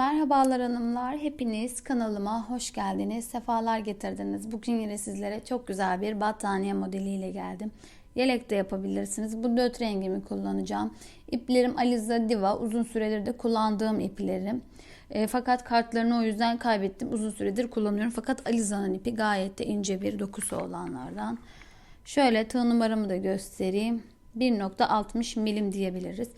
Merhabalar hanımlar, hepiniz kanalıma hoş geldiniz, sefalar getirdiniz. Bugün yine sizlere çok güzel bir battaniye modeliyle geldim. Yelek de yapabilirsiniz. Bu dört rengimi kullanacağım. İplerim Aliza Diva, uzun süredir de kullandığım iplerim. E, fakat kartlarını o yüzden kaybettim. Uzun süredir kullanıyorum. Fakat Aliza'nın ipi gayet de ince bir dokusu olanlardan. Şöyle tığ numaramı da göstereyim. 1.60 milim diyebiliriz.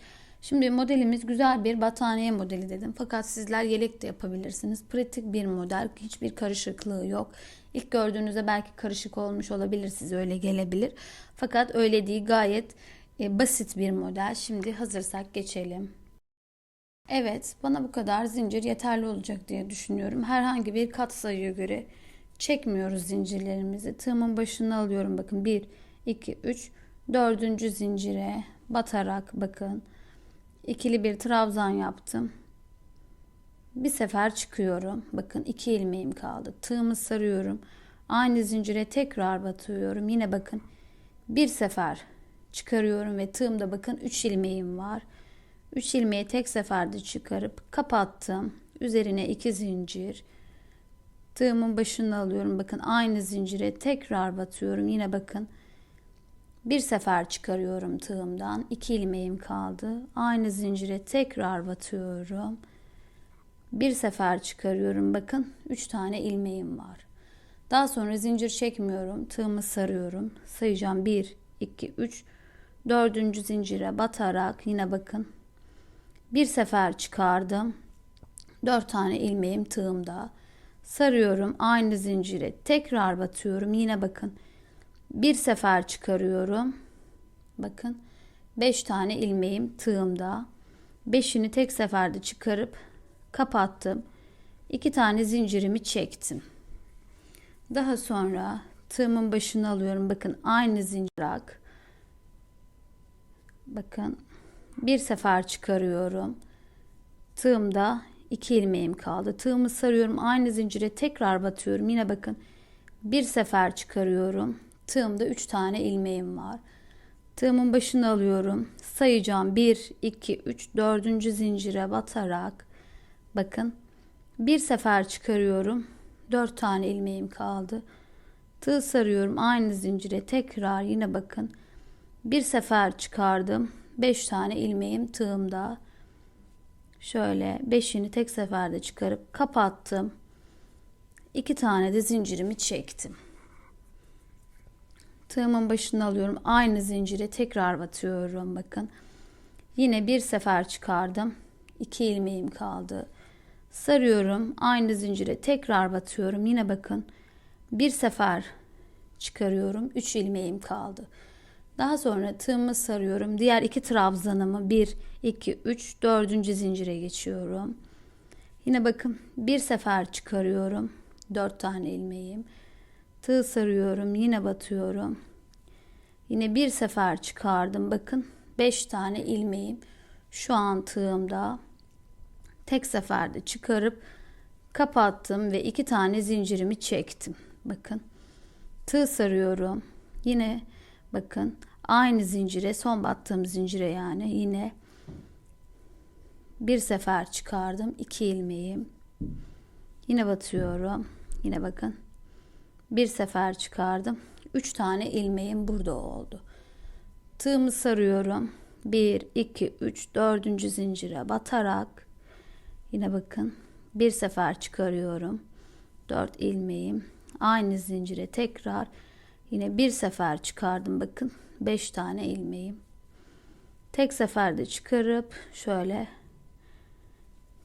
Şimdi modelimiz güzel bir battaniye modeli dedim. Fakat sizler yelek de yapabilirsiniz. Pratik bir model. Hiçbir karışıklığı yok. İlk gördüğünüzde belki karışık olmuş olabilir. Size öyle gelebilir. Fakat öyle değil. Gayet e, basit bir model. Şimdi hazırsak geçelim. Evet, bana bu kadar zincir yeterli olacak diye düşünüyorum. Herhangi bir kat sayıya göre çekmiyoruz zincirlerimizi. Tığımın başına alıyorum. Bakın 1, 2, 3, 4. zincire batarak bakın ikili bir trabzan yaptım. Bir sefer çıkıyorum. Bakın iki ilmeğim kaldı. Tığımı sarıyorum. Aynı zincire tekrar batıyorum. Yine bakın bir sefer çıkarıyorum ve tığımda bakın 3 ilmeğim var. 3 ilmeği tek seferde çıkarıp kapattım. Üzerine 2 zincir. Tığımın başını alıyorum. Bakın aynı zincire tekrar batıyorum. Yine bakın bir sefer çıkarıyorum tığımdan. 2 ilmeğim kaldı. Aynı zincire tekrar batıyorum. Bir sefer çıkarıyorum. Bakın 3 tane ilmeğim var. Daha sonra zincir çekmiyorum. Tığımı sarıyorum. Sayacağım 1, 2, 3. Dördüncü zincire batarak yine bakın. Bir sefer çıkardım. 4 tane ilmeğim tığımda. Sarıyorum. Aynı zincire tekrar batıyorum. Yine bakın bir sefer çıkarıyorum. Bakın 5 tane ilmeğim tığımda. 5'ini tek seferde çıkarıp kapattım. 2 tane zincirimi çektim. Daha sonra tığımın başını alıyorum. Bakın aynı zincir Bakın bir sefer çıkarıyorum. Tığımda 2 ilmeğim kaldı. Tığımı sarıyorum. Aynı zincire tekrar batıyorum. Yine bakın bir sefer çıkarıyorum. Tığımda 3 tane ilmeğim var. Tığımın başını alıyorum. Sayacağım 1, 2, 3, 4. zincire batarak bakın bir sefer çıkarıyorum. 4 tane ilmeğim kaldı. Tığ sarıyorum aynı zincire tekrar yine bakın. Bir sefer çıkardım. 5 tane ilmeğim tığımda. Şöyle 5'ini tek seferde çıkarıp kapattım. 2 tane de zincirimi çektim. Tığımın başını alıyorum. Aynı zincire tekrar batıyorum. Bakın. Yine bir sefer çıkardım. 2 ilmeğim kaldı. Sarıyorum. Aynı zincire tekrar batıyorum. Yine bakın. Bir sefer çıkarıyorum. 3 ilmeğim kaldı. Daha sonra tığımı sarıyorum. Diğer iki trabzanımı 1, 2, 3, 4. zincire geçiyorum. Yine bakın bir sefer çıkarıyorum. 4 tane ilmeğim. Tığ sarıyorum. Yine batıyorum. Yine bir sefer çıkardım. Bakın 5 tane ilmeğim şu an tığımda. Tek seferde çıkarıp kapattım ve iki tane zincirimi çektim. Bakın. Tığ sarıyorum. Yine bakın aynı zincire son battığım zincire yani yine bir sefer çıkardım. iki ilmeğim. Yine batıyorum. Yine bakın bir sefer çıkardım. 3 tane ilmeğim burada oldu. Tığımı sarıyorum. 1, 2, 3, 4. zincire batarak yine bakın bir sefer çıkarıyorum. 4 ilmeğim aynı zincire tekrar yine bir sefer çıkardım bakın 5 tane ilmeğim. Tek seferde çıkarıp şöyle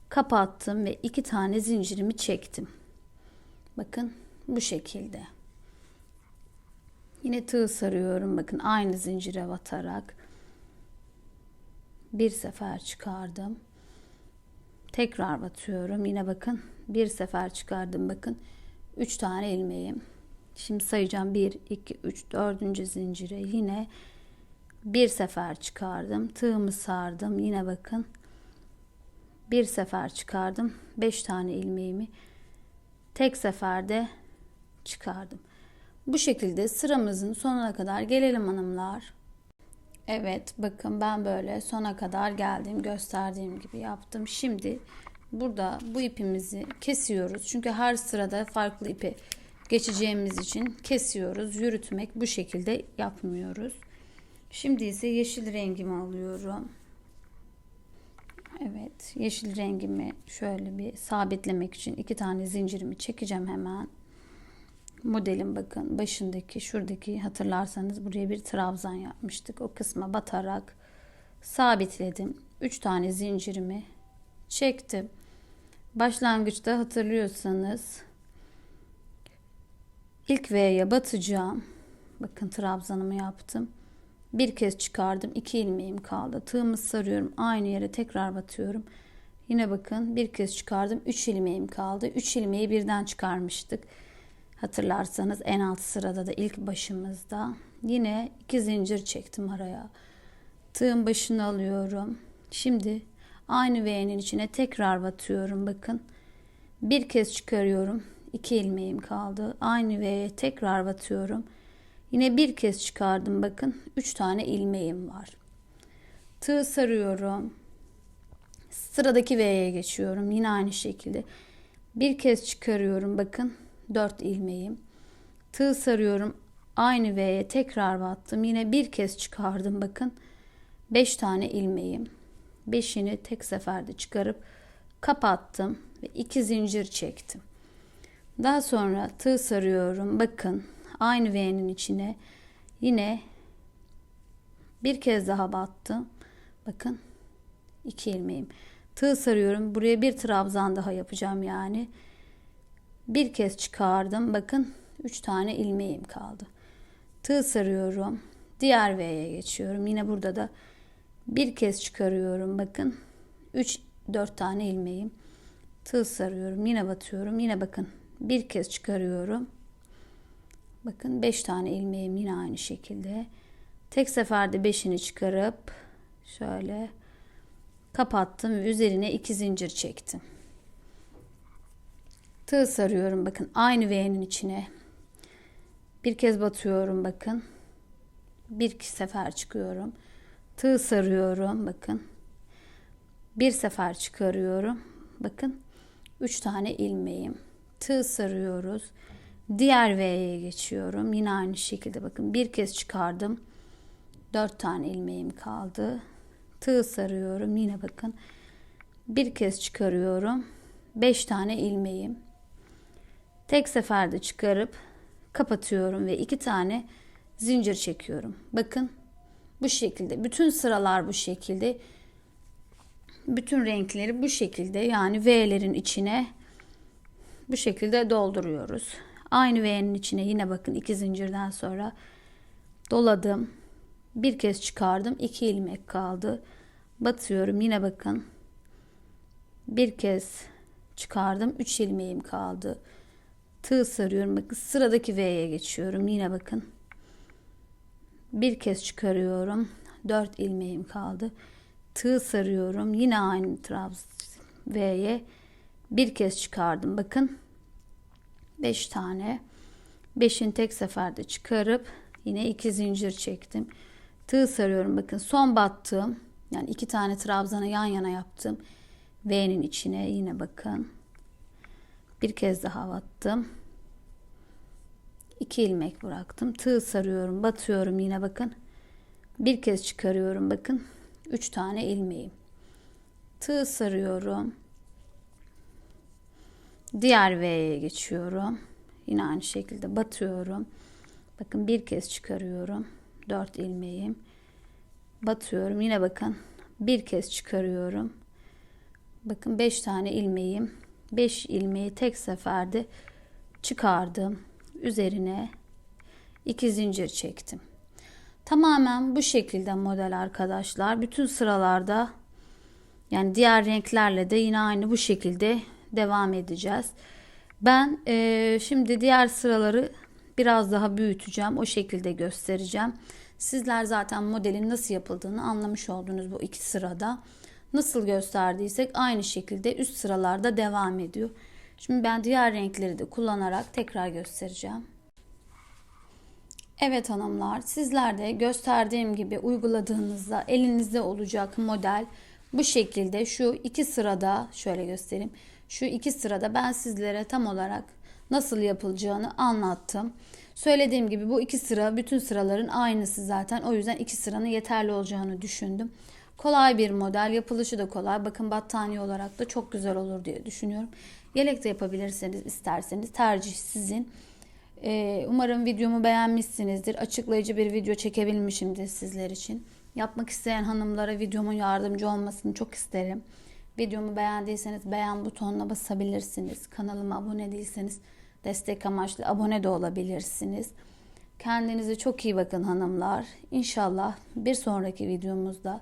kapattım ve iki tane zincirimi çektim. Bakın bu şekilde. Yine tığ sarıyorum. Bakın aynı zincire batarak bir sefer çıkardım. Tekrar batıyorum. Yine bakın bir sefer çıkardım. Bakın 3 tane ilmeğim. Şimdi sayacağım 1 2 3 4. zincire yine bir sefer çıkardım. Tığımı sardım. Yine bakın bir sefer çıkardım. 5 tane ilmeğimi tek seferde çıkardım. Bu şekilde sıramızın sonuna kadar gelelim hanımlar. Evet bakın ben böyle sona kadar geldim gösterdiğim gibi yaptım. Şimdi burada bu ipimizi kesiyoruz. Çünkü her sırada farklı ipi geçeceğimiz için kesiyoruz. Yürütmek bu şekilde yapmıyoruz. Şimdi ise yeşil rengimi alıyorum. Evet, yeşil rengimi şöyle bir sabitlemek için iki tane zincirimi çekeceğim hemen. Modelin bakın başındaki şuradaki hatırlarsanız buraya bir trabzan yapmıştık. O kısma batarak sabitledim. 3 tane zincirimi çektim. Başlangıçta hatırlıyorsanız ilk V'ye batacağım. Bakın trabzanımı yaptım. Bir kez çıkardım. 2 ilmeğim kaldı. Tığımı sarıyorum. Aynı yere tekrar batıyorum. Yine bakın bir kez çıkardım. 3 ilmeğim kaldı. 3 ilmeği birden çıkarmıştık. Hatırlarsanız en alt sırada da ilk başımızda yine iki zincir çektim araya. Tığın başını alıyorum. Şimdi aynı V'nin içine tekrar batıyorum. Bakın. Bir kez çıkarıyorum. 2 ilmeğim kaldı. Aynı V'ye tekrar batıyorum. Yine bir kez çıkardım bakın. 3 tane ilmeğim var. Tığ sarıyorum. Sıradaki V'ye geçiyorum. Yine aynı şekilde. Bir kez çıkarıyorum bakın. 4 ilmeğim. Tığ sarıyorum. Aynı V'ye tekrar battım. Yine bir kez çıkardım bakın. 5 tane ilmeğim. 5'ini tek seferde çıkarıp kapattım ve 2 zincir çektim. Daha sonra tığ sarıyorum. Bakın aynı V'nin içine yine bir kez daha battım. Bakın iki ilmeğim. Tığ sarıyorum. Buraya bir trabzan daha yapacağım yani. Bir kez çıkardım. Bakın üç tane ilmeğim kaldı. Tığ sarıyorum. Diğer V'ye geçiyorum. Yine burada da bir kez çıkarıyorum. Bakın 3 4 tane ilmeğim. Tığ sarıyorum. Yine batıyorum. Yine bakın bir kez çıkarıyorum. Bakın 5 tane ilmeğim yine aynı şekilde. Tek seferde 5'ini çıkarıp şöyle kapattım ve üzerine 2 zincir çektim. Tığ sarıyorum bakın aynı V'nin içine. Bir kez batıyorum bakın. Bir iki sefer çıkıyorum. Tığ sarıyorum bakın. Bir sefer çıkarıyorum. Bakın 3 tane ilmeğim. Tığ sarıyoruz. Diğer V'ye geçiyorum. Yine aynı şekilde bakın bir kez çıkardım. 4 tane ilmeğim kaldı. Tığ sarıyorum. Yine bakın bir kez çıkarıyorum. 5 tane ilmeğim. Tek seferde çıkarıp kapatıyorum ve 2 tane zincir çekiyorum. Bakın bu şekilde. Bütün sıralar bu şekilde. Bütün renkleri bu şekilde yani V'lerin içine bu şekilde dolduruyoruz. Aynı V'nin içine yine bakın iki zincirden sonra doladım. Bir kez çıkardım. iki ilmek kaldı. Batıyorum. Yine bakın. Bir kez çıkardım. Üç ilmeğim kaldı. Tığ sarıyorum. Bakın sıradaki V'ye geçiyorum. Yine bakın. Bir kez çıkarıyorum. Dört ilmeğim kaldı. Tığ sarıyorum. Yine aynı trabz V'ye bir kez çıkardım. Bakın 5 tane. 5'in tek seferde çıkarıp yine iki zincir çektim. Tığ sarıyorum. Bakın son battığım yani iki tane trabzanı yan yana yaptım. V'nin içine yine bakın. Bir kez daha battım. 2 ilmek bıraktım. Tığ sarıyorum, batıyorum yine bakın. Bir kez çıkarıyorum bakın. 3 tane ilmeğim. Tığ sarıyorum. Diğer V'ye geçiyorum. Yine aynı şekilde batıyorum. Bakın bir kez çıkarıyorum. 4 ilmeğim. Batıyorum. Yine bakın bir kez çıkarıyorum. Bakın 5 tane ilmeğim. 5 ilmeği tek seferde çıkardım. Üzerine 2 zincir çektim. Tamamen bu şekilde model arkadaşlar. Bütün sıralarda yani diğer renklerle de yine aynı bu şekilde devam edeceğiz. Ben e, şimdi diğer sıraları biraz daha büyüteceğim. O şekilde göstereceğim. Sizler zaten modelin nasıl yapıldığını anlamış oldunuz bu iki sırada. Nasıl gösterdiysek aynı şekilde üst sıralarda devam ediyor. Şimdi ben diğer renkleri de kullanarak tekrar göstereceğim. Evet hanımlar sizler de gösterdiğim gibi uyguladığınızda elinizde olacak model Bu şekilde şu iki sırada şöyle göstereyim. Şu iki sırada ben sizlere tam olarak nasıl yapılacağını anlattım. Söylediğim gibi bu iki sıra bütün sıraların aynısı zaten. O yüzden iki sıranın yeterli olacağını düşündüm. Kolay bir model. Yapılışı da kolay. Bakın battaniye olarak da çok güzel olur diye düşünüyorum. Yelek de yapabilirseniz isterseniz tercih sizin. Ee, umarım videomu beğenmişsinizdir. Açıklayıcı bir video çekebilmişimdir sizler için. Yapmak isteyen hanımlara videomun yardımcı olmasını çok isterim. Videomu beğendiyseniz beğen butonuna basabilirsiniz. Kanalıma abone değilseniz destek amaçlı abone de olabilirsiniz. Kendinize çok iyi bakın hanımlar. İnşallah bir sonraki videomuzda